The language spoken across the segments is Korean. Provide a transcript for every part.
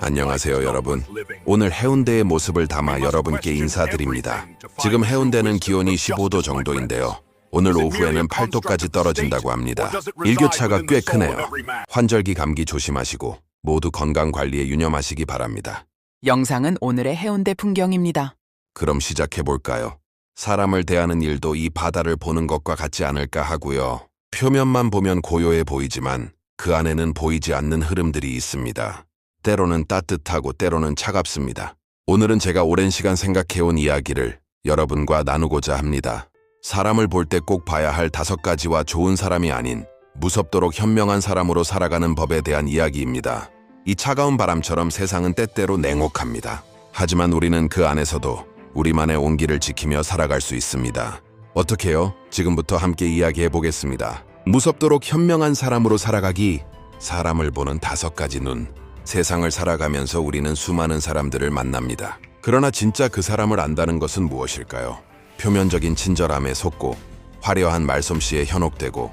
안녕하세요, 여러분. 오늘 해운대의 모습을 담아 여러분께 인사드립니다. 지금 해운대는 기온이 15도 정도인데요. 오늘 오후에는 8도까지 떨어진다고 합니다. 일교차가 꽤 크네요. 환절기 감기 조심하시고 모두 건강 관리에 유념하시기 바랍니다. 영상은 오늘의 해운대 풍경입니다. 그럼 시작해 볼까요? 사람을 대하는 일도 이 바다를 보는 것과 같지 않을까 하고요. 표면만 보면 고요해 보이지만 그 안에는 보이지 않는 흐름들이 있습니다. 때로는 따뜻하고 때로는 차갑습니다. 오늘은 제가 오랜 시간 생각해온 이야기를 여러분과 나누고자 합니다. 사람을 볼 때 꼭 봐야 할 다섯 가지와 좋은 사람이 아닌 무섭도록 현명한 사람으로 살아가는 법에 대한 이야기입니다. 이 차가운 바람처럼 세상은 때때로 냉혹합니다. 하지만 우리는 그 안에서도 우리만의 온기를 지키며 살아갈 수 있습니다. 어떻게요? 지금부터 함께 이야기해 보겠습니다. 무섭도록 현명한 사람으로 살아가기. 사람을 보는 다섯 가지 눈. 세상을 살아가면서 우리는 수많은 사람들을 만납니다. 그러나 진짜 그 사람을 안다는 것은 무엇일까요? 표면적인 친절함에 속고 화려한 말솜씨에 현혹되고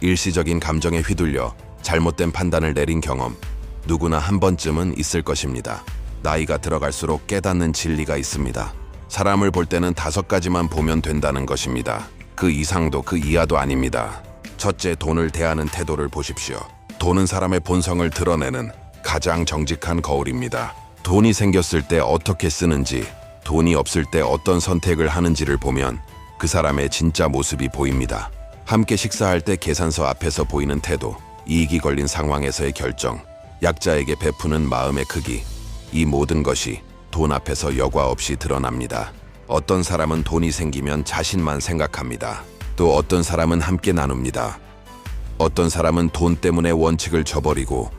일시적인 감정에 휘둘려 잘못된 판단을 내린 경험 누구나 한 번쯤은 있을 것입니다. 나이가 들어갈수록 깨닫는 진리가 있습니다. 사람을 볼 때는 다섯 가지만 보면 된다는 것입니다. 그 이상도 그 이하도 아닙니다. 첫째, 돈을 대하는 태도를 보십시오. 돈은 사람의 본성을 드러내는 가장 정직한 거울입니다. 돈이 생겼을 때 어떻게 쓰는지, 돈이 없을 때 어떤 선택을 하는지를 보면 그 사람의 진짜 모습이 보입니다. 함께 식사할 때 계산서 앞에서 보이는 태도, 이익이 걸린 상황에서의 결정, 약자에게 베푸는 마음의 크기, 이 모든 것이 돈 앞에서 여과 없이 드러납니다. 어떤 사람은 돈이 생기면 자신만 생각합니다. 또 어떤 사람은 함께 나눕니다. 어떤 사람은 돈 때문에 원칙을 저버리고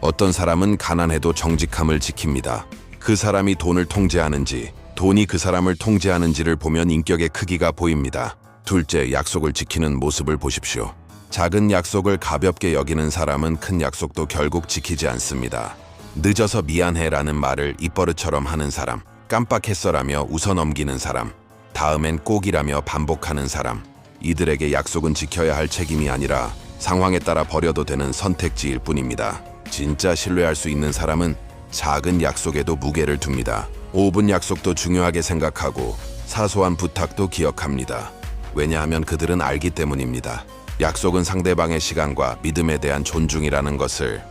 어떤 사람은 가난해도 정직함을 지킵니다. 그 사람이 돈을 통제하는지 돈이 그 사람을 통제하는지를 보면 인격의 크기가 보입니다. 둘째, 약속을 지키는 모습을 보십시오. 작은 약속을 가볍게 여기는 사람은 큰 약속도 결국 지키지 않습니다. 늦어서 미안해라는 말을 입버릇처럼 하는 사람, 깜빡했어라며 웃어 넘기는 사람, 다음엔 꼭이라며 반복하는 사람, 이들에게 약속은 지켜야 할 책임이 아니라 상황에 따라 버려도 되는 선택지일 뿐입니다. 진짜 신뢰할 수 있는 사람은 작은 약속에도 무게를 둡니다. 5분 약속도 중요하게 생각하고 사소한 부탁도 기억합니다. 왜냐하면 그들은 알기 때문입니다. 약속은 상대방의 시간과 믿음에 대한 존중이라는 것을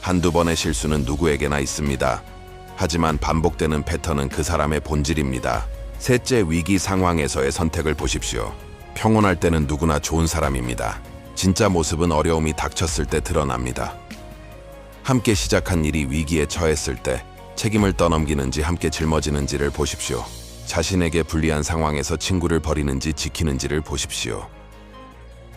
한두 번의 실수는 누구에게나 있습니다. 하지만 반복되는 패턴은 그 사람의 본질입니다. 셋째 위기 상황에서의 선택을 보십시오. 평온할 때는 누구나 좋은 사람입니다. 진짜 모습은 어려움이 닥쳤을 때 드러납니다. 함께 시작한 일이 위기에 처했을 때 책임을 떠넘기는지 함께 짊어지는지를 보십시오. 자신에게 불리한 상황에서 친구를 버리는지 지키는지를 보십시오.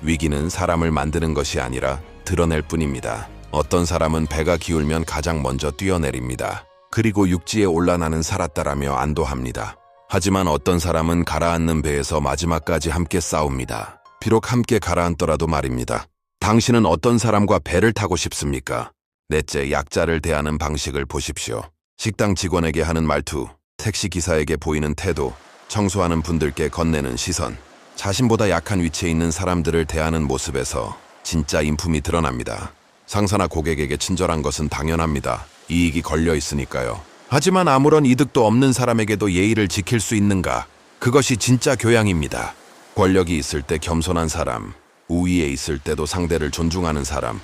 위기는 사람을 만드는 것이 아니라 드러낼 뿐입니다. 어떤 사람은 배가 기울면 가장 먼저 뛰어내립니다. 그리고 육지에 올라나는 살았다라며 안도합니다. 하지만 어떤 사람은 가라앉는 배에서 마지막까지 함께 싸웁니다. 비록 함께 가라앉더라도 말입니다. 당신은 어떤 사람과 배를 타고 싶습니까? 넷째, 약자를 대하는 방식을 보십시오. 식당 직원에게 하는 말투, 택시 기사에게 보이는 태도, 청소하는 분들께 건네는 시선, 자신보다 약한 위치에 있는 사람들을 대하는 모습에서 진짜 인품이 드러납니다. 상사나 고객에게 친절한 것은 당연합니다. 이익이 걸려 있으니까요. 하지만 아무런 이득도 없는 사람에게도 예의를 지킬 수 있는가? 그것이 진짜 교양입니다. 권력이 있을 때 겸손한 사람, 우위에 있을 때도 상대를 존중하는 사람,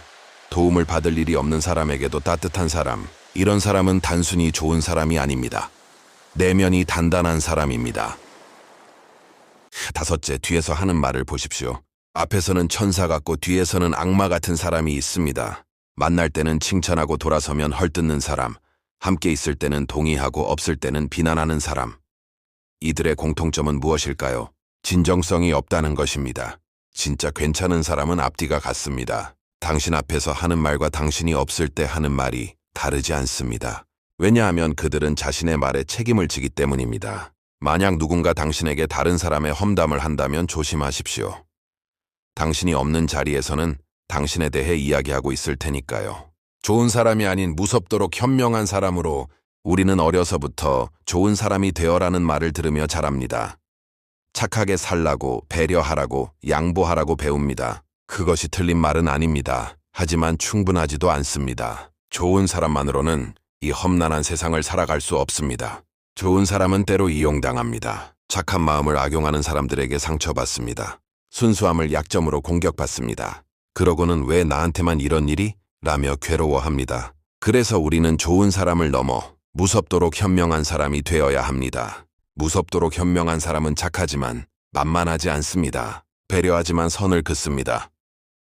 도움을 받을 일이 없는 사람에게도 따뜻한 사람, 이런 사람은 단순히 좋은 사람이 아닙니다. 내면이 단단한 사람입니다. 다섯째, 뒤에서 하는 말을 보십시오. 앞에서는 천사 같고 뒤에서는 악마 같은 사람이 있습니다. 만날 때는 칭찬하고 돌아서면 헐뜯는 사람, 함께 있을 때는 동의하고 없을 때는 비난하는 사람. 이들의 공통점은 무엇일까요? 진정성이 없다는 것입니다. 진짜 괜찮은 사람은 앞뒤가 같습니다. 당신 앞에서 하는 말과 당신이 없을 때 하는 말이 다르지 않습니다. 왜냐하면 그들은 자신의 말에 책임을 지기 때문입니다. 만약 누군가 당신에게 다른 사람의 험담을 한다면 조심하십시오. 당신이 없는 자리에서는 당신에 대해 이야기하고 있을 테니까요. 좋은 사람이 아닌 무섭도록 현명한 사람으로 우리는 어려서부터 좋은 사람이 되어라는 말을 들으며 자랍니다. 착하게 살라고, 배려하라고, 양보하라고 배웁니다. 그것이 틀린 말은 아닙니다. 하지만 충분하지도 않습니다. 좋은 사람만으로는 이 험난한 세상을 살아갈 수 없습니다. 좋은 사람은 때로 이용당합니다. 착한 마음을 악용하는 사람들에게 상처받습니다. 순수함을 약점으로 공격받습니다. 그러고는 왜 나한테만 이런 일이? 라며 괴로워합니다. 그래서 우리는 좋은 사람을 넘어 무섭도록 현명한 사람이 되어야 합니다. 무섭도록 현명한 사람은 착하지만 만만하지 않습니다. 배려하지만 선을 긋습니다.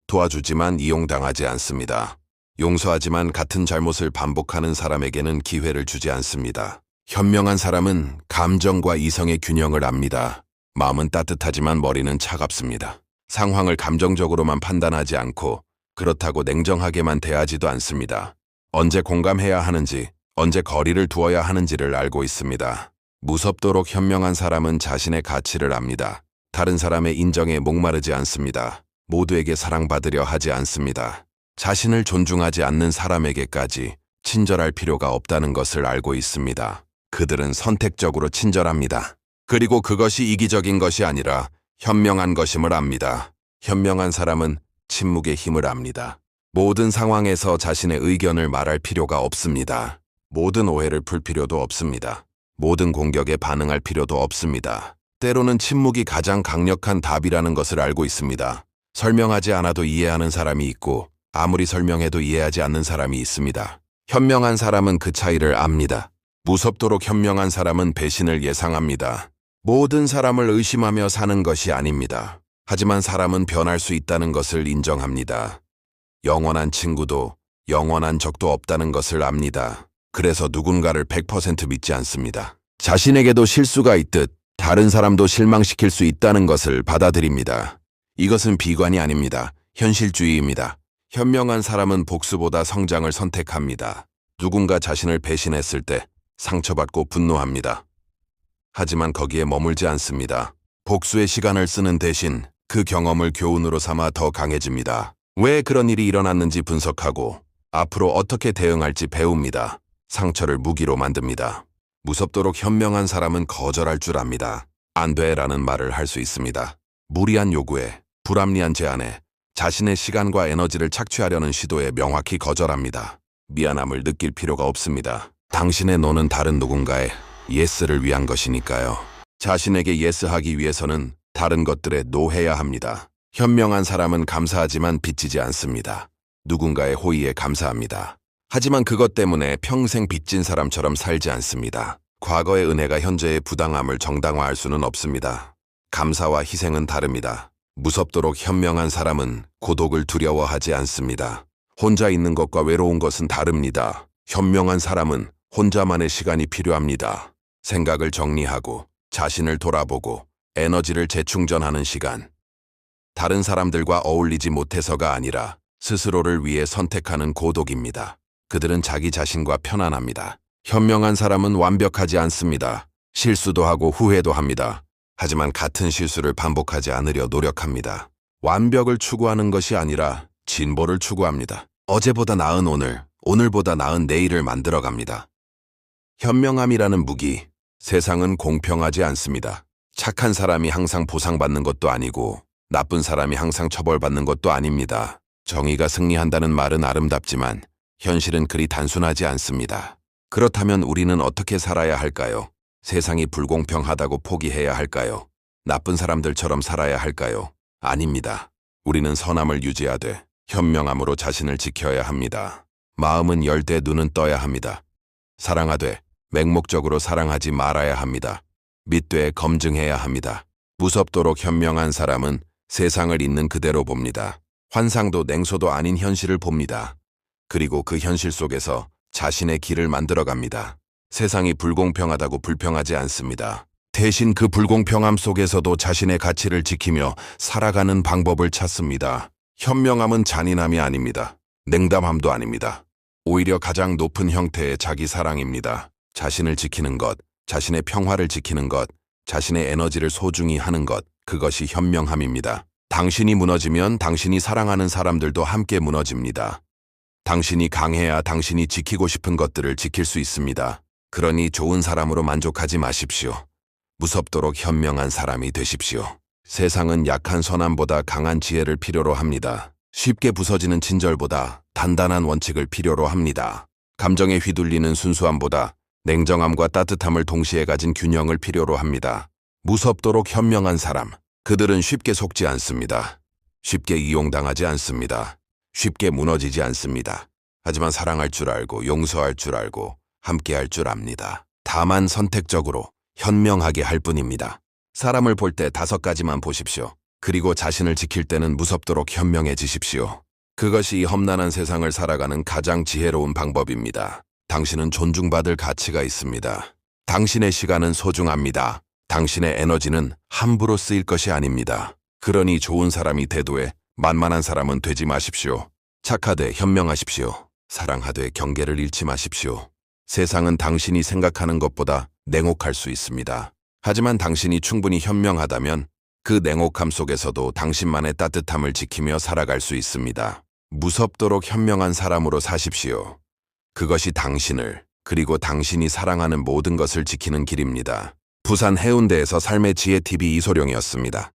도와주지만 이용당하지 않습니다. 용서하지만 같은 잘못을 반복하는 사람에게는 기회를 주지 않습니다. 현명한 사람은 감정과 이성의 균형을 압니다. 마음은 따뜻하지만 머리는 차갑습니다. 상황을 감정적으로만 판단하지 않고 그렇다고 냉정하게만 대하지도 않습니다. 언제 공감해야 하는지, 언제 거리를 두어야 하는지를 알고 있습니다. 무섭도록 현명한 사람은 자신의 가치를 압니다. 다른 사람의 인정에 목마르지 않습니다. 모두에게 사랑받으려 하지 않습니다. 자신을 존중하지 않는 사람에게까지 친절할 필요가 없다는 것을 알고 있습니다. 그들은 선택적으로 친절합니다. 그리고 그것이 이기적인 것이 아니라 현명한 것임을 압니다. 현명한 사람은 침묵의 힘을 압니다. 모든 상황에서 자신의 의견을 말할 필요가 없습니다. 모든 오해를 풀 필요도 없습니다. 모든 공격에 반응할 필요도 없습니다. 때로는 침묵이 가장 강력한 답이라는 것을 알고 있습니다. 설명하지 않아도 이해하는 사람이 있고 아무리 설명해도 이해하지 않는 사람이 있습니다. 현명한 사람은 그 차이를 압니다. 무섭도록 현명한 사람은 배신을 예상합니다. 모든 사람을 의심하며 사는 것이 아닙니다. 하지만 사람은 변할 수 있다는 것을 인정합니다. 영원한 친구도 영원한 적도 없다는 것을 압니다. 그래서 누군가를 100% 믿지 않습니다. 자신에게도 실수가 있듯 다른 사람도 실망시킬 수 있다는 것을 받아들입니다. 이것은 비관이 아닙니다. 현실주의입니다. 현명한 사람은 복수보다 성장을 선택합니다. 누군가 자신을 배신했을 때 상처받고 분노합니다. 하지만 거기에 머물지 않습니다. 복수의 시간을 쓰는 대신 그 경험을 교훈으로 삼아 더 강해집니다. 왜 그런 일이 일어났는지 분석하고 앞으로 어떻게 대응할지 배웁니다. 상처를 무기로 만듭니다. 무섭도록 현명한 사람은 거절할 줄 압니다. 안 돼라는 말을 할 수 있습니다. 무리한 요구에, 불합리한 제안에, 자신의 시간과 에너지를 착취하려는 시도에 명확히 거절합니다. 미안함을 느낄 필요가 없습니다. 당신의 노는 다른 누군가의 예스를 위한 것이니까요. 자신에게 예스하기 위해서는 다른 것들에 노해야 합니다. 현명한 사람은 감사하지만 빚지지 않습니다. 누군가의 호의에 감사합니다. 하지만 그것 때문에 평생 빚진 사람처럼 살지 않습니다. 과거의 은혜가 현재의 부당함을 정당화할 수는 없습니다. 감사와 희생은 다릅니다. 무섭도록 현명한 사람은 고독을 두려워하지 않습니다. 혼자 있는 것과 외로운 것은 다릅니다. 현명한 사람은 혼자만의 시간이 필요합니다. 생각을 정리하고 자신을 돌아보고 에너지를 재충전하는 시간. 다른 사람들과 어울리지 못해서가 아니라 스스로를 위해 선택하는 고독입니다. 그들은 자기 자신과 편안합니다. 현명한 사람은 완벽하지 않습니다. 실수도 하고 후회도 합니다. 하지만 같은 실수를 반복하지 않으려 노력합니다. 완벽을 추구하는 것이 아니라 진보를 추구합니다. 어제보다 나은 오늘, 오늘보다 나은 내일을 만들어 갑니다. 현명함이라는 무기, 세상은 공평하지 않습니다. 착한 사람이 항상 보상받는 것도 아니고 나쁜 사람이 항상 처벌받는 것도 아닙니다. 정의가 승리한다는 말은 아름답지만 현실은 그리 단순하지 않습니다. 그렇다면 우리는 어떻게 살아야 할까요? 세상이 불공평하다고 포기해야 할까요? 나쁜 사람들처럼 살아야 할까요? 아닙니다. 우리는 선함을 유지하되 현명함으로 자신을 지켜야 합니다. 마음은 열되 눈은 떠야 합니다. 사랑하되 맹목적으로 사랑하지 말아야 합니다. 믿되 검증해야 합니다. 무섭도록 현명한 사람은 세상을 있는 그대로 봅니다. 환상도 냉소도 아닌 현실을 봅니다. 그리고 그 현실 속에서 자신의 길을 만들어 갑니다. 세상이 불공평하다고 불평하지 않습니다. 대신 그 불공평함 속에서도 자신의 가치를 지키며 살아가는 방법을 찾습니다. 현명함은 잔인함이 아닙니다. 냉담함도 아닙니다. 오히려 가장 높은 형태의 자기 사랑입니다. 자신을 지키는 것, 자신의 평화를 지키는 것, 자신의 에너지를 소중히 하는 것, 그것이 현명함입니다. 당신이 무너지면 당신이 사랑하는 사람들도 함께 무너집니다. 당신이 강해야 당신이 지키고 싶은 것들을 지킬 수 있습니다. 그러니 좋은 사람으로 만족하지 마십시오. 무섭도록 현명한 사람이 되십시오. 세상은 약한 선함보다 강한 지혜를 필요로 합니다. 쉽게 부서지는 친절보다 단단한 원칙을 필요로 합니다. 감정에 휘둘리는 순수함보다 냉정함과 따뜻함을 동시에 가진 균형을 필요로 합니다. 무섭도록 현명한 사람. 그들은 쉽게 속지 않습니다. 쉽게 이용당하지 않습니다. 쉽게 무너지지 않습니다. 하지만 사랑할 줄 알고 용서할 줄 알고 함께할 줄 압니다. 다만 선택적으로 현명하게 할 뿐입니다. 사람을 볼 때 다섯 가지만 보십시오. 그리고 자신을 지킬 때는 무섭도록 현명해지십시오. 그것이 이 험난한 세상을 살아가는 가장 지혜로운 방법입니다. 당신은 존중받을 가치가 있습니다. 당신의 시간은 소중합니다. 당신의 에너지는 함부로 쓰일 것이 아닙니다. 그러니 좋은 사람이 대도해 만만한 사람은 되지 마십시오. 착하되 현명하십시오. 사랑하되 경계를 잃지 마십시오. 세상은 당신이 생각하는 것보다 냉혹할 수 있습니다. 하지만 당신이 충분히 현명하다면 그 냉혹함 속에서도 당신만의 따뜻함을 지키며 살아갈 수 있습니다. 무섭도록 현명한 사람으로 사십시오. 그것이 당신을 그리고 당신이 사랑하는 모든 것을 지키는 길입니다. 부산 해운대에서 삶의 지혜 TV 이소룡이었습니다.